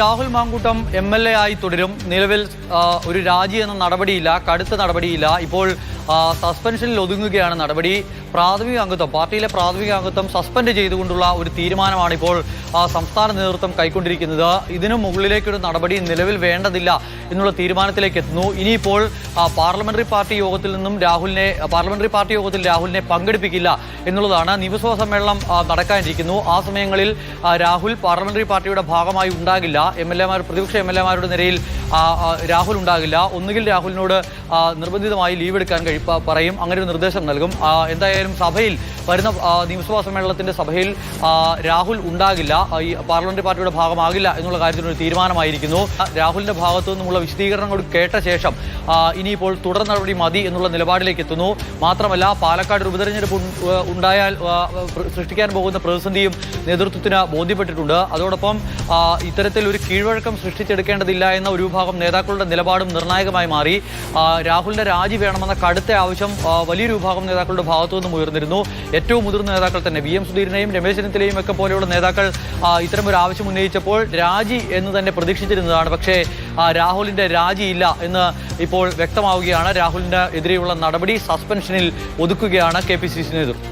Rahul Mamkootathil M L A ആയി തുടരും. നിലവിൽ ഒരു രാജി എന്ന നടപടിയില്ല കടുത്ത നടപടിയില്ല. ഇപ്പോൾ സസ്പെൻഷനിൽ ഒതുങ്ങുകയാണ് നടപടി. പ്രാഥമിക അംഗത്വം പാർട്ടിയിലെ പ്രാഥമിക അംഗത്വം സസ്പെൻഡ് ചെയ്തുകൊണ്ടുള്ള ഒരു തീരുമാനമാണ് ഇപ്പോൾ സംസ്ഥാന നേതൃത്വം കൈക്കൊണ്ടിരിക്കുന്നത്. ഇതിനു മുകളിലേക്കൊരു നടപടി നിലവിൽ വേണ്ടതില്ല എന്നുള്ള തീരുമാനത്തിലേക്ക് എത്തുന്നു. ഇനിയിപ്പോൾ പാർലമെന്ററി പാർട്ടി യോഗത്തിൽ നിന്നും രാഹുലിനെ പാർലമെന്ററി പാർട്ടി യോഗത്തിൽ രാഹുലിനെ പങ്കെടുപ്പിക്കില്ല എന്നുള്ളതാണ് നിയമസഭാ സമ്മേളനം നടക്കാനിരിക്കുന്നു. ആ സമയങ്ങളിൽ രാഹുൽ പാർലമെന്ററി പാർട്ടിയുടെ ഭാഗമായി ഉണ്ടാകില്ല. എം എൽ എമാർ പ്രതിപക്ഷ എം എൽ എമാരുടെ നിരയിൽ രാഹുൽ ഉണ്ടാകില്ല. ഒന്നുകിൽ രാഹുലിനോട് നിർബന്ധിതമായി ലീവ് എടുക്കാൻ കഴി പറയും. അങ്ങനെ ഒരു നിർദ്ദേശം നൽകും. ആ, എന്തായാലും സഭയിൽ വരുന്ന നിയമസഭാ സമ്മേളനത്തിന്റെ സഭയിൽ രാഹുൽ ഉണ്ടാകില്ല. ഈ പാർലമെന്ററി പാർട്ടിയുടെ ഭാഗമാകില്ല എന്നുള്ള കാര്യത്തിൽ ഒരു തീരുമാനമായിരിക്കുന്നു. രാഹുലിന്റെ ഭാഗത്തു നിന്നുമുള്ള വിശദീകരണം കൂടി കേട്ട ശേഷം ഇനിയിപ്പോൾ തുടർ നടപടി മതി എന്നുള്ള നിലപാടിലേക്ക് എത്തുന്നു. മാത്രമല്ല പാലക്കാട് ഒരു ഉപതെരഞ്ഞെടുപ്പ് ഉണ്ടായാൽ സൃഷ്ടിക്കാൻ പോകുന്ന പ്രതിസന്ധിയും നേതൃത്വത്തിന് ബോധ്യപ്പെട്ടിട്ടുണ്ട്. അതോടൊപ്പം ഇത്തരത്തിൽ ഒരു കീഴ്വഴക്കം സൃഷ്ടിച്ചെടുക്കേണ്ടതില്ല എന്ന ഒരു വിഭാഗം നേതാക്കളുടെ നിലപാടും നിർണായകമായി മാറി. രാഹുലിന്റെ രാജി വേണമെന്ന കടുത്ത ആവശ്യം വലിയൊരു വിഭാഗം നേതാക്കളുടെ ഭാഗത്തു നിന്നും ഉയർന്നിരുന്നു. ഏറ്റവും മുതിർന്ന നേതാക്കൾ തന്നെ വി എം സുധീരനെയും രമേശ് ചെന്നിത്തലയും ഒക്കെ പോലെയുള്ള നേതാക്കൾ ഇത്തരം ഒരു ആവശ്യം ഉന്നയിച്ചപ്പോൾ രാജി എന്ന് തന്നെ പ്രതീക്ഷിച്ചിരുന്നതാണ്. പക്ഷേ രാഹുലിന്റെ രാജിയില്ല എന്ന് ഇപ്പോൾ വ്യക്തമാവുകയാണ്. രാഹുലിന്റെ എതിരെയുള്ള നടപടി സസ്പെൻഷനിൽ ഒതുക്കുകയാണ് കെ പി സി സി നേതൃത്വം